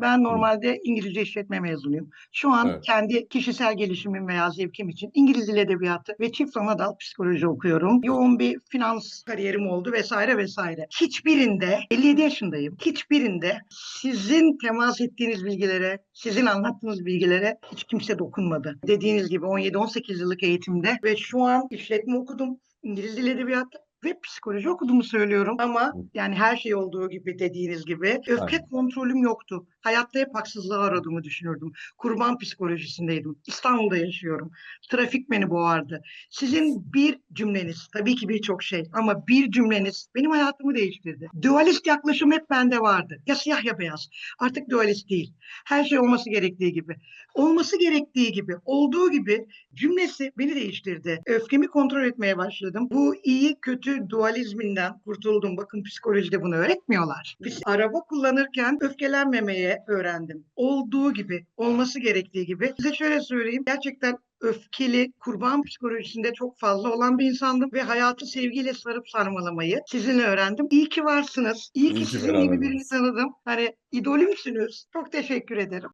Ben normalde İngilizce işletme mezunuyum. Şu an Evet. kendi kişisel gelişimim veya zevkim için İngiliz Dil Edebiyatı ve çift ana dal psikoloji okuyorum. Yoğun bir finans kariyerim oldu vesaire vesaire. Hiçbirinde 57 yaşındayım. Hiçbirinde sizin temas ettiğiniz bilgilere, sizin anlattığınız bilgilere hiç kimse dokunmadı. Dediğiniz gibi 17-18 yıllık eğitimde ve şu an işletme okudum. İngiliz Dil Edebiyatı ve psikoloji okuduğumu söylüyorum ama yani her şey olduğu gibi dediğiniz gibi öfke Aynen. kontrolüm yoktu. Hayatta hep haksızlığı aradığımı düşünürdüm. Kurban psikolojisindeydim. İstanbul'da yaşıyorum. Trafik beni boğardı. Sizin bir cümleniz, tabii ki birçok şey ama bir cümleniz benim hayatımı değiştirdi. Dualist yaklaşım hep bende vardı. Ya siyah ya beyaz. Artık dualist değil. Her şey olması gerektiği gibi. Olması gerektiği gibi, olduğu gibi cümlesi beni değiştirdi. Öfkemi kontrol etmeye başladım. Bu iyi kötü dualizminden kurtuldum. Bakın psikolojide bunu öğretmiyorlar. Biz araba kullanırken öfkelenmemeye öğrendim. Olduğu gibi, olması gerektiği gibi. Size şöyle söyleyeyim. Gerçekten öfkeli, kurban psikolojisinde çok fazla olan bir insandım ve hayatı sevgiyle sarıp sarmalamayı sizinle öğrendim. İyi ki varsınız. İyi ki İyi ki sizin gibi birini tanıdım. Hani idolümsünüz. Çok teşekkür ederim.